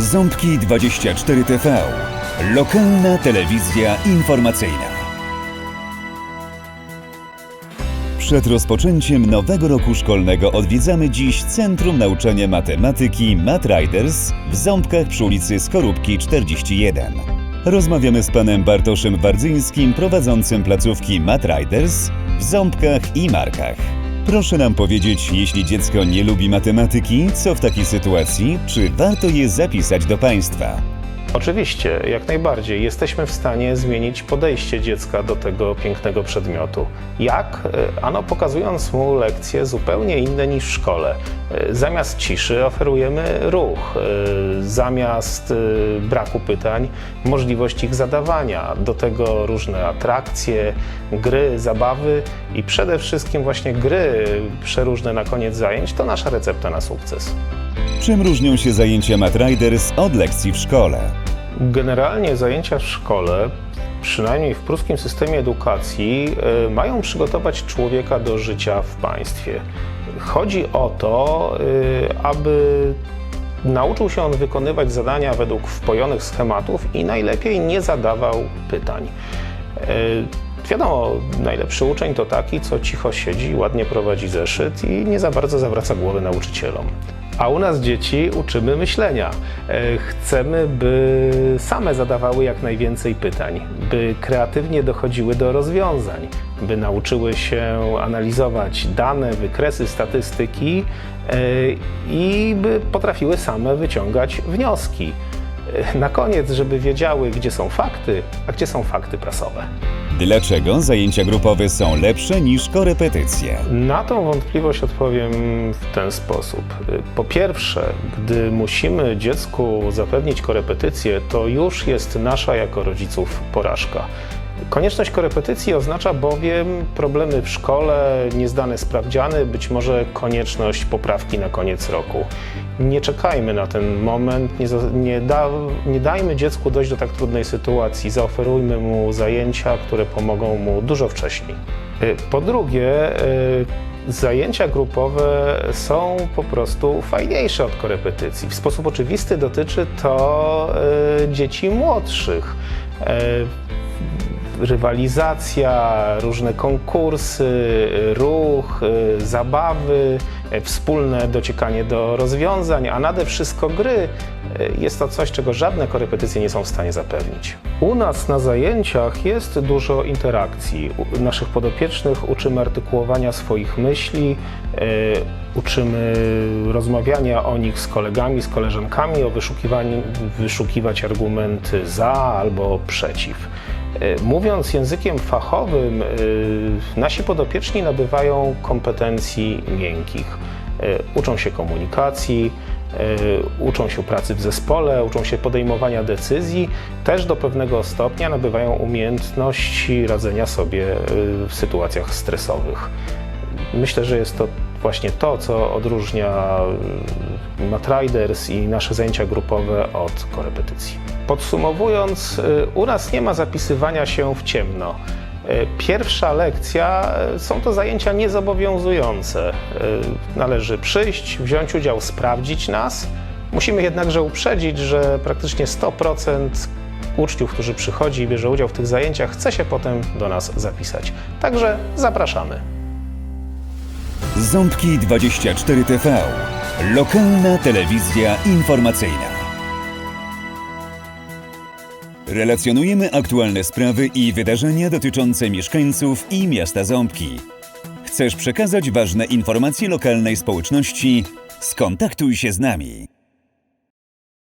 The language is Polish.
Ząbki 24 TV. Lokalna telewizja informacyjna. Przed rozpoczęciem nowego roku szkolnego odwiedzamy dziś Centrum Nauczania Matematyki Matriders w Ząbkach przy ulicy Skorupki 41. Rozmawiamy z panem Bartoszem Wardzyńskim, prowadzącym placówki Matriders w Ząbkach i Markach. Proszę nam powiedzieć, jeśli dziecko nie lubi matematyki, co w takiej sytuacji, czy warto je zapisać do państwa? Oczywiście, jak najbardziej. Jesteśmy w stanie zmienić podejście dziecka do tego pięknego przedmiotu. Jak? E, Ano pokazując mu lekcje zupełnie inne niż w szkole. E, Zamiast ciszy oferujemy ruch, e, zamiast braku pytań możliwość ich zadawania. Do tego różne atrakcje, gry, zabawy i przede wszystkim właśnie gry przeróżne na koniec zajęć to nasza recepta na sukces. Czym różnią się zajęcia Matriders od lekcji w szkole? Generalnie zajęcia w szkole, przynajmniej w pruskim systemie edukacji, y, mają przygotować człowieka do życia w państwie. Chodzi o to, y, aby nauczył się on wykonywać zadania według wpojonych schematów i najlepiej nie zadawał pytań. Y, Wiadomo, najlepszy uczeń to taki, co cicho siedzi, ładnie prowadzi zeszyt i nie za bardzo zawraca głowy nauczycielom. A u nas dzieci uczymy myślenia. E, Chcemy, by same zadawały jak najwięcej pytań, by kreatywnie dochodziły do rozwiązań, by nauczyły się analizować dane, wykresy, statystyki e, i by potrafiły same wyciągać wnioski. E, Na koniec, żeby wiedziały, gdzie są fakty, a gdzie są fakty prasowe. Dlaczego zajęcia grupowe są lepsze niż korepetycje? Na tą wątpliwość odpowiem w ten sposób. Po pierwsze, gdy musimy dziecku zapewnić korepetycję, to już jest nasza jako rodziców porażka. Konieczność korepetycji oznacza bowiem problemy w szkole, niezdane sprawdziany, być może konieczność poprawki na koniec roku. Nie czekajmy na ten moment, nie, nie, da, nie dajmy dziecku dojść do tak trudnej sytuacji, zaoferujmy mu zajęcia, które pomogą mu dużo wcześniej. Y, Po drugie, y, zajęcia grupowe są po prostu fajniejsze od korepetycji. W sposób oczywisty dotyczy to y, dzieci młodszych. Rywalizacja, różne konkursy, ruch, y, zabawy, y, wspólne dociekanie do rozwiązań, a nade wszystko gry y, jest to coś, czego żadne korepetycje nie są w stanie zapewnić. U nas na zajęciach jest dużo interakcji. U naszych podopiecznych uczymy artykułowania swoich myśli, uczymy rozmawiania o nich z kolegami, z koleżankami, o wyszukiwaniu, wyszukiwać argumenty za albo przeciw. E, Mówiąc językiem fachowym, e, nasi podopieczni nabywają kompetencji miękkich. E, Uczą się komunikacji, uczą się pracy w zespole, uczą się podejmowania decyzji, też do pewnego stopnia nabywają umiejętności radzenia sobie w sytuacjach stresowych. Myślę, że jest to właśnie to, co odróżnia y, Matriders i nasze zajęcia grupowe od korepetycji. Podsumowując, y, u nas nie ma zapisywania się w ciemno. Y, Pierwsza lekcja są to zajęcia niezobowiązujące. Należy przyjść, wziąć udział, sprawdzić nas. Musimy jednakże uprzedzić, że praktycznie 100% uczniów, którzy przychodzi i bierze udział w tych zajęciach, chce się potem do nas zapisać. Także zapraszamy. Ząbki 24 TV. Lokalna telewizja informacyjna. Relacjonujemy aktualne sprawy i wydarzenia dotyczące mieszkańców i miasta Ząbki. Chcesz przekazać ważne informacje lokalnej społeczności? Skontaktuj się z nami.